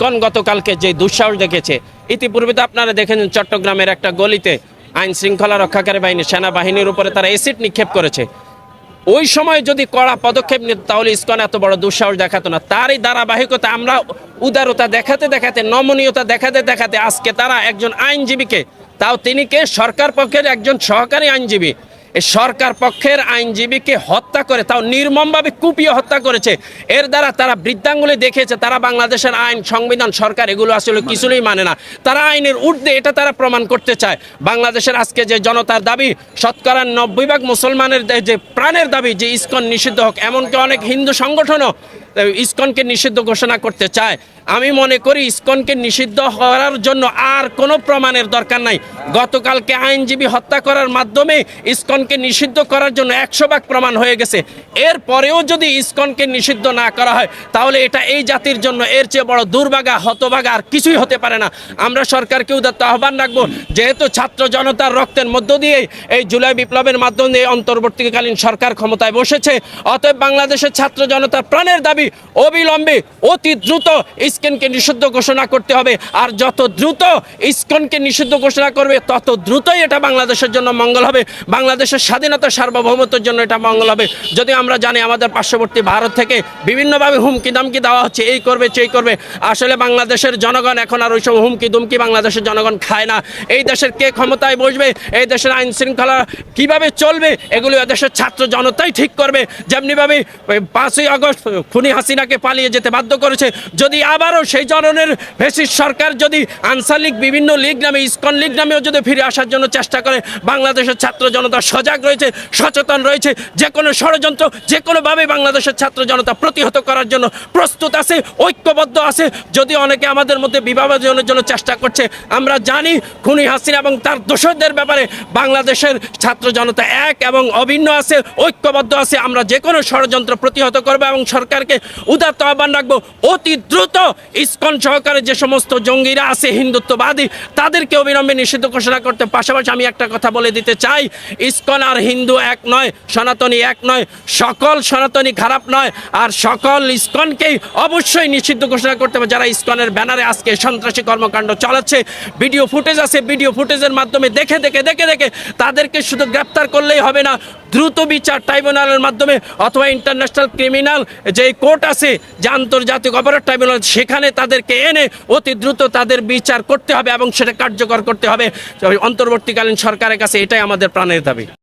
ISKCON গতকালকে যে দুঃসাহস দেখেছে ইতিপূর্বে তো আপনারা দেখেছেন চট্টগ্রামের একটা গলিতে আইন শৃঙ্খলা রক্ষাকারী বাহিনী, সেনাবাহিনীর উপরে তারা এসিড নিক্ষেপ করেছে। ওই সময় যদি কড়া পদক্ষেপ নিত, তাহলে ইসকন এত বড় দুঃসাহস দেখাতো না। তারই ধারাবাহিকতা আমরা উদারতা দেখাতে দেখাতে, নমনীয়তা দেখাতে দেখাতে আজকে তারা একজন আইনজীবীকে, তাও তিনি কে? সরকার পক্ষের একজন সহকারী আইনজীবী সরকার পক্ষের আইনজীবীকে হত্যা করে, তাও নির্মমভাবে কুপিয়ে হত্যা করেছে। এর দ্বারা তারা বৃদ্ধাঙ্গুলি দেখিয়েছে তারা বাংলাদেশের আইন, সংবিধান, সরকার, এগুলো আসলে কিছুই মানে না। তারা আইনের ঊর্ধ্বে এটা তারা প্রমাণ করতে চায়। বাংলাদেশের আজকে যে জনতার দাবি, শতকরা নব্বই ভাগ মুসলমানের যে প্রাণের দাবি, যে ইস্কন নিষিদ্ধ হোক, এমনকি অনেক হিন্দু সংগঠনও ইস্কনকে নিষিদ্ধ ঘোষণা করতে চায়। আমি মনে করি ইসকনকে নিষিদ্ধ করার জন্য আর কোনো প্রমাণের দরকার নাই। গতকালকে আইনজীবী হত্যা করার মাধ্যমে ইসকনকে নিষিদ্ধ করার জন্য একশো ভাগ প্রমাণ হয়ে গেছে। এর পরেও যদি ইসকনকে নিষিদ্ধ না করা হয়, তাহলে এটা এই জাতির জন্য এর চেয়ে বড় দুর্ভাগা, হতভাগা আর কিছুই হতে পারে না। আমরা সরকারকে উদাত্ত আহ্বান রাখব, যেহেতু ছাত্র জনতার রক্তের মধ্য দিয়ে এই জুলাই বিপ্লবের মাধ্যমে অন্তর্বর্তীকালীন সরকার ক্ষমতায় বসেছে। অতএব বাংলাদেশের ছাত্র জনতার প্রাণের দাবি অবিলম্বে অতি দ্রুত ইস্কনকে নিষিদ্ধ ঘোষণা করতে হবে। আর যত দ্রুত ইস্কনকে নিষিদ্ধ ঘোষণা করবে, তত দ্রুতই এটা বাংলাদেশের জন্য মঙ্গল হবে। বাংলাদেশের স্বাধীনতা, সার্বভৌমত্বের জন্য এটা মঙ্গল হবে। যদি আমরা জানি আমাদের পার্শ্ববর্তী ভারত থেকে বিভিন্নভাবে হুমকি দামকি দেওয়া হচ্ছে, এই করবে, সেই করবে। আসলে বাংলাদেশের জনগণ এখন আর ওইসব হুমকি দুমকি বাংলাদেশের জনগণ খায় না। এই দেশের কে ক্ষমতায় বসবে? এই দেশের আইন শৃঙ্খলা কীভাবে চলবে? এগুলো দেশের ছাত্র জনতাই ঠিক করবে। যেমনিভাবে পাঁচই আগস্ট, খুনি হাসিনাকে পালিয়ে যেতে বাধ্য করেছে। যদি আবারও সেই ধরনের ভেসির সরকার যদি আনসার লীগ, বিভিন্ন লীগ নামে, ইসকন লীগ নামেও যদি ফিরে আসার জন্য চেষ্টা করে, বাংলাদেশের ছাত্র জনতা সজাগ রয়েছে, সচেতন রয়েছে যে কোনো ষড়যন্ত্র যে কোনোভাবে বাংলাদেশের ছাত্র জনতা প্রতিহত করার জন্য প্রস্তুত আছে, ঐক্যবদ্ধ আছে। যদি অনেকে আমাদের মধ্যে বিভাজনের জন্য চেষ্টা করছে, আমরা জানি খুনি হাসিনা এবং তার দোষরদের ব্যাপারে বাংলাদেশের ছাত্র জনতা এক এবং অভিন্ন আছে, ঐক্যবদ্ধ আছে। আমরা যে কোনো ষড়যন্ত্র প্রতিহত করব এবং সরকারকে উদাত্ত আহ্বান রাখব, অতি দ্রুত ইসকন সহকারে যে সমস্ত জঙ্গিরা আছে, হিন্দুত্ববাদী, তাদেরকে অবিলম্বে নিষিদ্ধ ঘোষণা করতে পাশাপাশি আমি একটা কথা বলে দিতে চাই। ইসকন আর হিন্দু এক নয়, সনাতনী এক নয়, সকল সনাতনী খারাপ নয়, আর সকল ইসকনকেই অবশ্যই নিষিদ্ধ ঘোষণা করতে হবে। যারা ইসকনের ব্যানারে আজকে সন্ত্রাসী কর্মকাণ্ড চালাচ্ছে, ভিডিও ফুটেজ আছে, ভিডিও ফুটেজের মাধ্যমে দেখে দেখে দেখে দেখে তাদেরকে শুধু গ্রেপ্তার করলেই হবে না, দ্রুত বিচার ট্রাইব্যুনালের মাধ্যমে অথবা ইন্টারন্যাশনাল ক্রিমিনাল যে কোর্ট আছে, যে আন্তর্জাতিক অপরাধ ট্রাইব্যুনাল সেখানে তাদেরকে এনে অতি দ্রুত তাদের বিচার করতে হবে এবং সেটা কার্যকর করতে হবে। অন্তর্বর্তীকালীন সরকারের কাছে এটাই আমাদের প্রাণের দাবি।